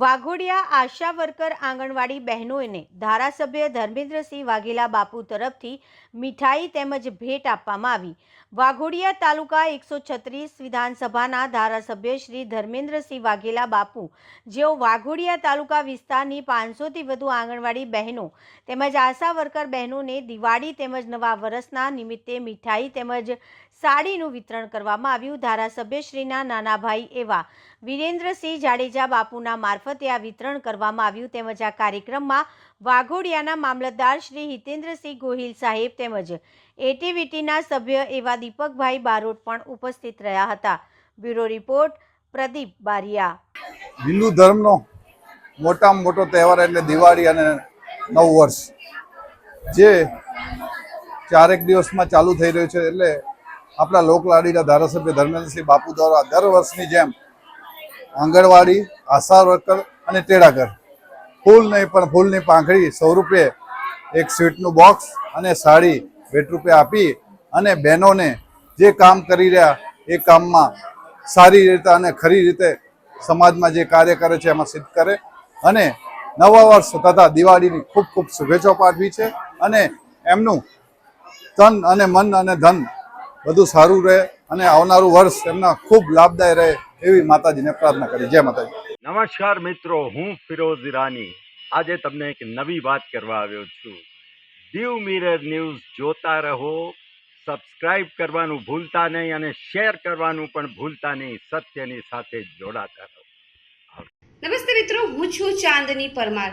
વાઘોડિયા આશા worker આંગણવાડી બહેનોને ધારાસભ્ય ધર્મેન્દ્રસિંહ વાઘેલા બાપુ તરફથી મીઠાઈ તેમજ ભેટ આપવામાં આવી. વાઘોડિયા તાલુકા એકસો છત્રીસ વિધાનસભાના ધારાસભ્ય શ્રી ધર્મેન્દ્રસિંહ વાઘેલા બાપુ, જેઓ વાઘોડિયા તાલુકા વિસ્તારની પાંચસોથી વધુ આંગણવાડી બહેનો તેમજ આશા વર્કર બહેનોને દિવાળી તેમજ નવા વર્ષના નિમિત્તે મીઠાઈ તેમજ સાડીનું વિતરણ કરવામાં આવ્યું. ધારાસભ્યશ્રીના નાના ભાઈ એવા વિરેન્દ્રસિંહ જાડેજા બાપુના મારફતે આ વિતરણ કરવામાં આવ્યું તેમજ આ કાર્યક્રમમાં વાઘોડિયાના મામલતદાર શ્રી હિતેન્દ્રસિંહ ગોહિલ સાહેબ તેમજ એટીવીટીના સભ્ય એવા દીપકભાઈ બારોટ પણ ઉપસ્થિત રહ્યા હતા. Bureau report, Pradeep Baria. Hindu ધર્મનો મોટામાં મોટો તહેવાર એટલે દિવાળી અને નવ વર્ષ. જે ચારેક દિવસમાં ચાલુ થઈ રહ્યું છે એટલે આપણા લોકલાડીના ધારાસભ્ય ધર્મેન્દ્રસિંહ બાપુ દ્વારા દર વર્ષની જેમ આંગણવાડી આશા વર્કર અને તેડાગર ફૂલ નહીં પણ ફૂલની પાંખડી સ્વરૂપે એક સ્વીટનું બોક્સ અને સાડી ભેટ રૂપે આપી અને બહેનોને જે કામ કરી રહ્યા એ કામમાં સારી રીતે અને ખરી રીતે સમાજમાં જે કાર્ય કરે છે એમાં સિદ્ધ કરે અને નવા વર્ષ તથા દિવાળીની ખૂબ ખૂબ શુભેચ્છાઓ પાઠવી છે અને એમનું તન અને મન અને ધન બધું સારું રહે અને આવનારું વર્ષ એમના ખૂબ લાભદાય રહે એવી માતાજીને પ્રાર્થના કરી. જય માતાજી. નમસ્કાર મિત્રો હું ફિરોઝ ઈરાની. આજે તમને એક નવી વાત કરવા આવ્યો છું. દીવ મિરર ન્યૂઝ જોતા રહો સબસ્ક્રાઇબ કરવાનું ભૂલતા નહીં અને શેર કરવાનું પણ ભૂલતા નહીં સત્યની સાથે જોડાતા રહો. નમસ્તે મિત્રો હું છું ચાંદની પરમાર.